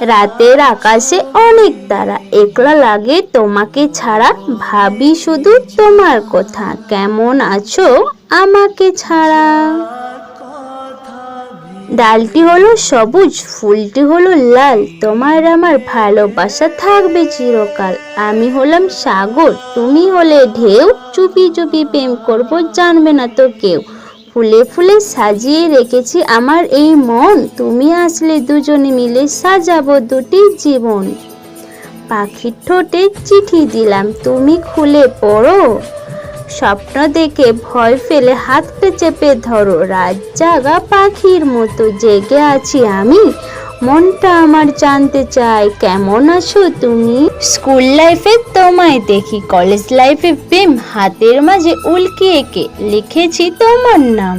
রাতের আকাশে অনেক তারা। একলা লাগে তোমাকে ছাড়া, ভাবি শুধু তোমার কথা। কেমন আছো আমাকে ছাড়া? ডালটি হলো সবুজ, ফুলটি হলো লাল। তোমার আমার ভালোবাসা থাকবে চিরকাল। আমি হলাম সাগর, তুমি হলে ঢেউ। চুপি চুপি প্রেম করব, জানবে না তো কেউ। ফুলে ফুলে সাজিয়ে রেখেছি আমার এই মন। তুমি আসলে দুজনে মিলে সাজাবো দুটি জীবন। পাখির ঠোঁটে চিঠি দিলাম, তুমি খুলে পড়ো। স্বপ্ন দেখে ভয় ফেলে হাতটা চেপে ধরো। রাত জাগা পাখির মতো জেগে আছি আমি। মনটা আমার জানতে চাই কেমন আছো তুমি? স্কুল লাইফে তোমায় দেখি, কলেজ লাইফে প্রেম, হাতের মাঝে উল্কি এঁকে লিখেছি তোমার নাম।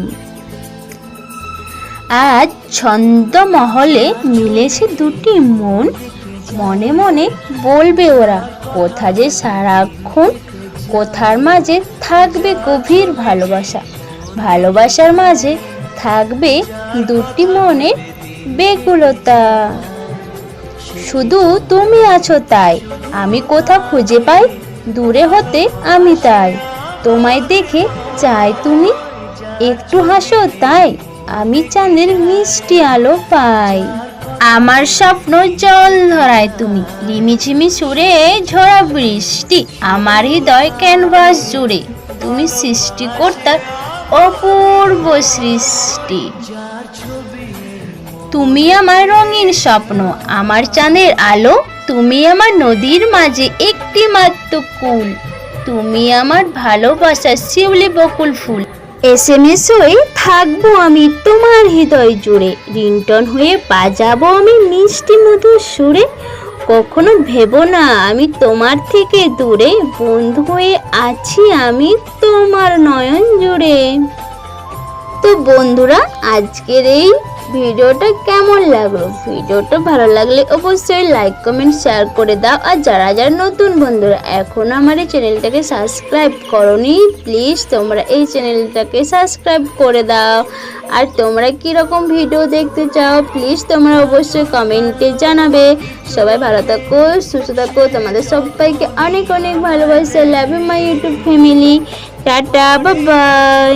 আজ ছন্দ মহলে মিলেছে দুটি মন, মনে মনে বলবে ওরা, কোথা যে সারাক্ষণ, কোথার মাঝে থাকবে গভীর ভালোবাসা। ভালোবাসার মাঝে থাকবে দুটি মনের বেকুলতা। শুধু তুমি আছো তাই, আমি কোথা খুঁজে পাই, দূরে হতে আমি তাই। তোমায় দেখে চাই তুমি, একটু হাসো তাই, আমি চাঁদের মিষ্টি আলো পাই। আমার স্বপ্ন জল ধরায় তুমি রিমিঝিমি সুরে ঝরা বৃষ্টি, আমার হৃদয় ক্যানভাস জুড়ে তুমি সৃষ্টি সৃষ্টিকর্তার অপূর্ব সৃষ্টি। তুমি আমার রঙিন স্বপ্ন, আমার চাঁদের আলো, তুমি আমার নদীর মাঝে একটি মাত্র কুল, তুমি আমার ভালোবাসার শিউলি বকুল ফুল। এস এম এস হয়ে থাকব আমি তোমার হৃদয় জুড়ে, রিংটন হয়ে বাজাবো আমি মিষ্টি মধুর সুরে। কখনো ভেবো না আমি তোমার থেকে দূরে, বন্ধু হয়ে আছি আমি তোমার নয়ন জুড়ে। তো বন্ধুরা, আজকের এই ভিডিওটা কেমন লাগল? ভিডিওটা ভালো লাগলে অবশ্যই লাইক কমেন্ট শেয়ার করে দাও। আর যারা যারা নতুন বন্ধুরা, এখন আমার এই চ্যানেলটাকে সাবস্ক্রাইব করনি প্লিজ তোমরা এই চ্যানেলটাকে সাবস্ক্রাইব করে দাও। আর তোমরা কীরকম ভিডিও দেখতে চাও প্লিজ তোমরা অবশ্যই কমেন্টে জানাবে। সবাই ভালো থাকো, সুস্থ থাকো। তোমাদের সবাইকে অনেক অনেক ভালোবাসা। Love my YouTube family tata bye